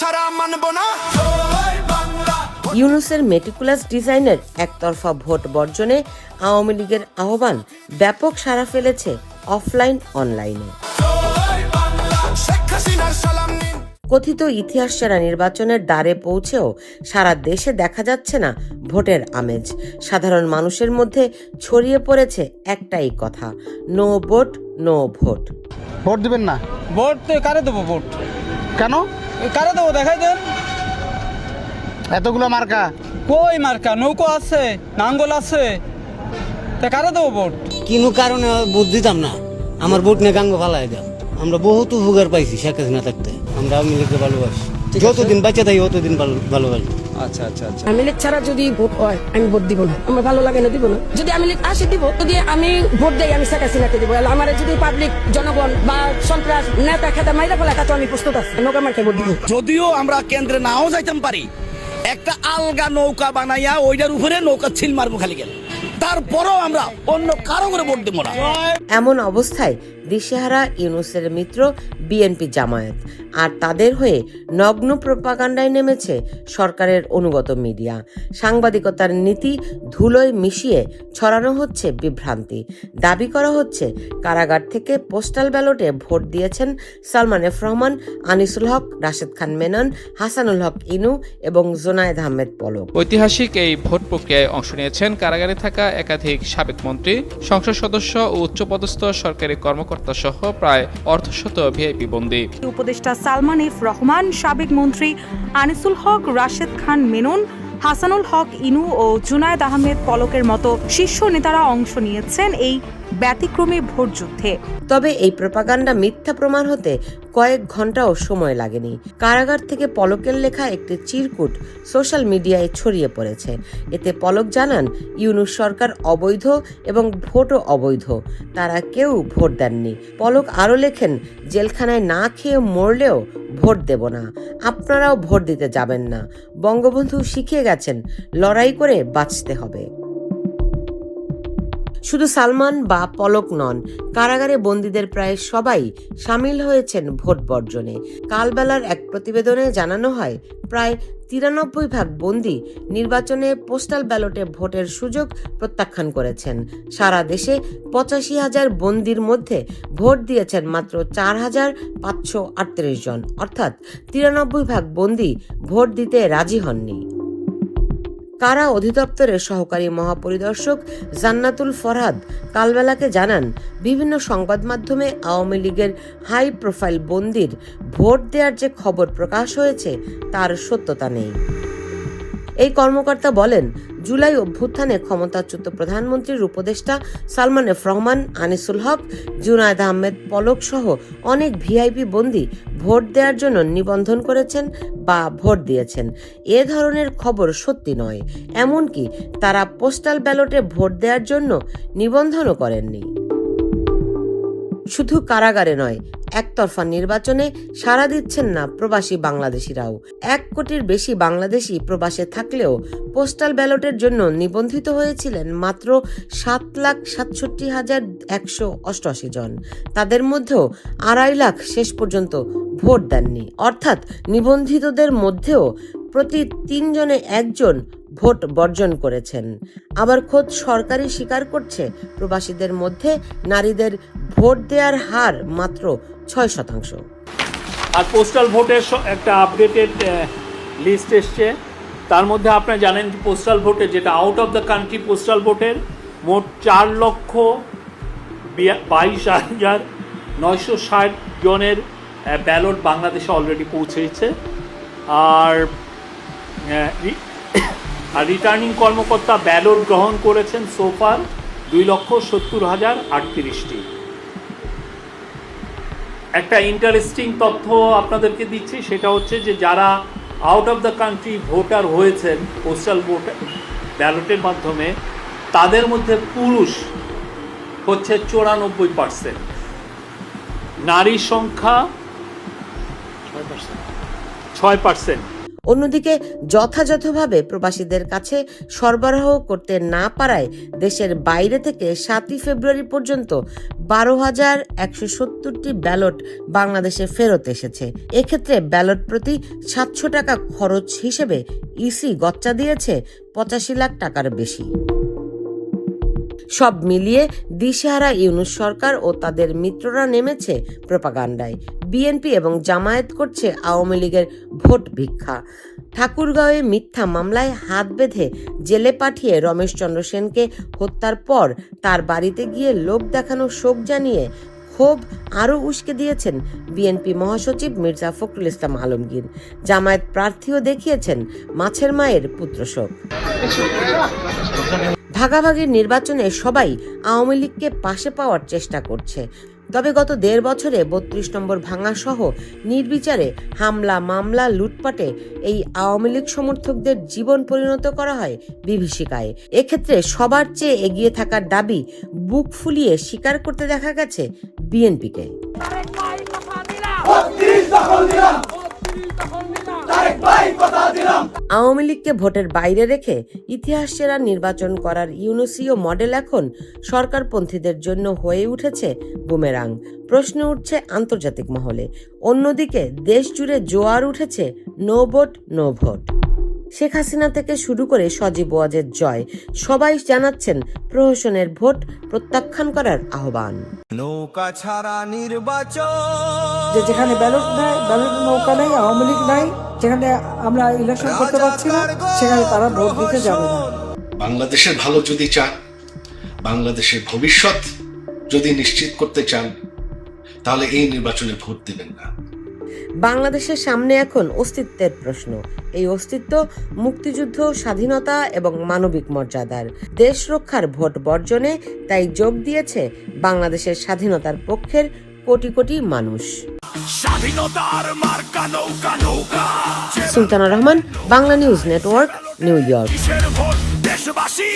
ছাড়া মানব না। ইউনুসের মেটিকুলাস ডিজাইনের একতরফা ভোট বর্জনে আওয়ামী লীগের আহ্বান ব্যাপক সাড়া ফেলেছে অফলাইন অনলাইনে। কথিত ইতিহাস সেরা নির্বাচনের দ্বারে পৌঁছেও সারা দেশে দেখা যাচ্ছে না ভোটের আমেজ। সাধারণ মানুষের মধ্যে ছড়িয়ে পড়েছে একটাই কথা no vote no vote. Vote দিবেন না? ভোট কারে দেবো ভোট? কেন? কারে দেবো? দেখাই দেন। এতগুলো মার্কা? কই মার্কা? নৌকো আছে নাঙ্গল আছে। তা কারে দেবো ভোট? কিনু কারণে ভোট দিতাম না। আমার ভোট নিয়ে গাঙ্গ ফালাই দাও। আমরা বহুত উপকার পাইছি শেখ হাসিনা থাকতে। আমরা আওয়ামী লীগকে ভালোবাসি। যতদিন বাঁচে থাকি ততদিন ভালো- ভালোবাসি। আচ্ছা আচ্ছা আচ্ছা। আমি লীগ ছাড়া যদি ভোট হয় আমি ভোট দিব না। আমার ভালো লাগে না দিব না। যদি আমি লীগ আসে দিব। যদি আমি ভোট দেই আমি শেখ হাসিনাকে দিব। আমার যদি পাবলিক জনগণ বা সন্ত্রাস নেতা খেতা মাইরা ফেলা তো আমি প্রস্তুত আছি। নৌকা মার্কে ভোট দিব। যদিও আমরা কেন্দ্রে নাও যাইতাম পারি একটা আলগা নৌকা বানাইয়া ওইটার উপরে নৌকা ছিল মারবো খালি গেল। তারপরও আমরা অন্য কারও করে ভোট দেবো না। এমন অবস্থায় দিশেহারা ইউনুসের মিত্র বিএনপি জামায়াত। আর তাদের হয়ে নগ্ন প্রপাগান্ডায় নেমেছে সরকারের অনুগত মিডিয়া। সাংবাদিকতার নীতি ধুলোয় মিশিয়ে ছড়ানো হচ্ছে বিভ্রান্তি। দাবি করা হচ্ছে কারাগার থেকে পোস্টাল ব্যালটে ভোট দিয়েছেন সালমান এফ রহমান, আনিসুল হক, রাশেদ খান মেনন, হাসানুল হক ইনু এবং জোনায়েদ আহমেদ পলক। ঐতিহাসিক এই ভোট প্রক্রিয়ায় অংশ নিয়েছেন কারাগারে থাকা একাধিক সাবেক মন্ত্রী, সংসদ সদস্য ও উচ্চপদস্থ সরকারি কর্মকর্তা। সহ প্রায় অর্ধশত ভিআইপি বন্দী। উপদেষ্টা সালমান এফ রহমান, সাবেক মন্ত্রী আনিসুল হক, রাশেদ খান মেনন, হাসানুল হক ইনু ও জুনায়দ আহমেদ পলকের মতো শীর্ষ নেতারা অংশ নিয়েছেন এই ব্যতিক্রমী ভোট যুদ্ধে। তবে এই প্রপাগান্ডা মিথ্যা প্রমাণ হতে কয়েক ঘন্টাও সময় লাগেনি। কারাগার থেকে পলকের লেখা একটি চিরকুট সোশ্যাল মিডিয়ায় ছড়িয়ে পড়েছে। এতে পলক জানান, ইউনুস সরকার অবৈধ এবং ভোটও অবৈধ। তারা কেউ ভোট দেননি। পলক আরও লেখেন, জেলখানায় না খেয়ে মরলেও ভোট দেব না। আপনারাও ভোট দিতে যাবেন না। বঙ্গবন্ধু শিখিয়ে গেছেন, লড়াই করে বাঁচতে হবে। শুধু সালমান বা পলক নন, কারাগারে বন্দীদের প্রায় সবাই সামিল হয়েছেন ভোট বর্জনে। কালবেলার এক প্রতিবেদনে জানানো হয়, প্রায় তিরানব্বই ভাগ বন্দি নির্বাচনে পোস্টাল ব্যালটে ভোটের সুযোগ প্রত্যাখ্যান করেছেন। সারা দেশে পঁচাশি হাজার বন্দির মধ্যে ভোট দিয়েছেন মাত্র চার হাজার পাঁচশো আটত্রিশ জন। অর্থাৎ তিরানব্বই ভাগ বন্দী ভোট দিতে রাজি হননি। কারা অধিদপ্তরের সহকারী মহাপরিদর্শক জান্নাতুল ফরহাদ কালবেলাকে জানান, বিভিন্ন সংবাদ মাধ্যমে আওয়ামী লীগের হাই প্রোফাইল বন্দির ভোট দেওয়ার যে খবর প্রকাশ হয়েছে, তার সত্যতা নেই। কর্মকর্তা বলেন, জুলাই অভ্যুত্থানে ক্ষমতাচ্যুত প্রধানমন্ত্রীর উপদেষ্টা সালমান এফ রহমান, আনিসুল হক, জুনায়দ আহমেদ পলক সহ অনেক ভিআইপি বন্দী ভোট দেওয়ার জন্য নিবন্ধন করেছেন বা ভোট দিয়েছেন। এ ধরনের খবর সত্যি নয়। এমনকি তারা পোস্টাল ব্যালটে ভোট দেওয়ার জন্য নিবন্ধনও করেননি। শুধু কারাগারে নয় একতরফা নির্বাচনে সাড়া দিচ্ছেন না প্রবাসী বাংলাদেশিরাও। এক কোটির বেশি বাংলাদেশি প্রবাসে থাকলেও পোস্টাল ব্যালটের জন্য নিবন্ধিত হয়েছিলেন মাত্র সাত লাখ সাতষট্টি হাজার একশো অষ্টআশি জন। তাদের মধ্যেও আড়াই লাখ শেষ পর্যন্ত ভোট দেননি। অর্থাৎ নিবন্ধিতদের মধ্যেও প্রতি তিনজনে একজন ভোট বর্জন করেছেন। আবার খোদ সরকারই স্বীকার করছে প্রবাসীদের মধ্যে নারীদের ভোট দেওয়ার হার মাত্র ছয় শতাংশ। আর পোস্টাল ভোটের একটা আপডেটেড লিস্ট এসছে। তার মধ্যে আপনারা জানেন যে পোস্টাল ভোটে যেটা out of the country postal ভোটের মোট চার লক্ষ বাইশ হাজার নয়শো ষাট জনের ব্যালট বাংলাদেশে অলরেডি পৌঁছেছে। আর আর রিটার্নিং কর্মকর্তা ব্যালট গ্রহণ করেছেন সোফার দুই লক্ষ সত্তর হাজার আটত্রিশটি। একটা ইন্টারেস্টিং তথ্য আপনাদেরকে দিচ্ছি সেটা হচ্ছে যে যারা out of the country voter হয়েছেন পোস্টাল ভোট ব্যালটের মাধ্যমে তাদের মধ্যে পুরুষ হচ্ছে চৌরানব্বই পার্সেন্ট নারীর সংখ্যা ছয় পার্সেন্ট অন্যদিকে যথাযথভাবে প্রবাসীদের কাছে সরবরাহ করতে না পারায় দেশের বাইরে থেকে সাতই ফেব্রুয়ারি পর্যন্ত বারো হাজার একশো সত্তরটি ব্যালট বাংলাদেশে ফেরত এসেছে। এক্ষেত্রে ব্যালট প্রতি সাতশো টাকা খরচ হিসেবে ইসি গচ্চা দিয়েছে পঁচাশি লাখ টাকার বেশি। সব মিলিয়ে দিশেহারা ইউনুস সরকার ও তাদের মিত্ররা নেমেছে প্রপাগান্ডায়। বিএনপি এবং জামায়াত করছে আওয়ামী লীগের ভোট ভিক্ষা। ঠাকুরগাঁওয়ে মিথ্যা মামলায় হাত বেঁধে জেলে পাঠিয়ে রমেশচন্দ্র সেনকে হত্যার পর তার বাড়িতে গিয়ে লোক দেখানো শোক জানিয়ে ক্ষোভ আরও উস্কে দিয়েছেন বিএনপি মহাসচিব মির্জা ফখরুল ইসলাম আলমগীর। জামায়াত প্রার্থীও দেখিয়েছেন মাছের মায়ের পুত্রশোক ভাগাভাগির নির্বাচনে সবাই আওয়ামী লীগকে পাশে পাওয়ার চেষ্টা করছে। তবে গত দেড় বছরে বত্রিশ নম্বর ভাঙাসহ নির্বিচারে হামলা মামলা লুটপাটে এই আওয়ামী লীগ সমর্থকদের জীবন পরিণত করা হয় বিভীষিকায়। এক্ষেত্রে সবার চেয়ে এগিয়ে থাকার দাবি বুক ফুলিয়ে স্বীকার করতে দেখা গেছে বিএনপিকে। আওয়ামী লীগকে ভোটের বাইরে রেখে ইতিহাস সেরা নির্বাচন করার ইউনুসীয় মডেল এখন সরকারপন্থীদের জন্য হয়ে উঠেছে বুমেরাং। প্রশ্ন উঠছে আন্তর্জাতিক মহলে। অন্যদিকে দেশ জুড়ে জোয়ার উঠেছে no vote no vote. Sheikh Hasina থেকে শুরু করে সজীব ওয়াজের জয় সবাই জানাচ্ছেন প্রহসনের ভোট প্রত্যাখ্যান করার আহ্বান। নৌকা ছাড়া নির্বাচন। যেখানে ব্যালট নাই ব্যালট নৌকা নাই আওয়ামী লীগ নাই। যেখানে আমরা ইলেকশন করতে পারছি না সেখানে তারা ভোট দিতে যাবে না। বাংলাদেশের ভালো যদি চান বাংলাদেশের ভবিষ্যৎ যদি নিশ্চিত করতে চান তাহলে এই নির্বাচনে ভোট দিবেন না। বাংলাদেশের সামনে এখন অস্তিত্বের প্রশ্ন। এই অস্তিত্ব মুক্তিযুদ্ধ স্বাধীনতা এবং মানবিক মর্যাদার। দেশ রক্ষার ভোট বর্জনে তাই যোগ দিয়েছে বাংলাদেশের স্বাধীনতার পক্ষের কোটি কোটি মানুষ। Sultana Rahman Bangla news network New York. দেশবাসী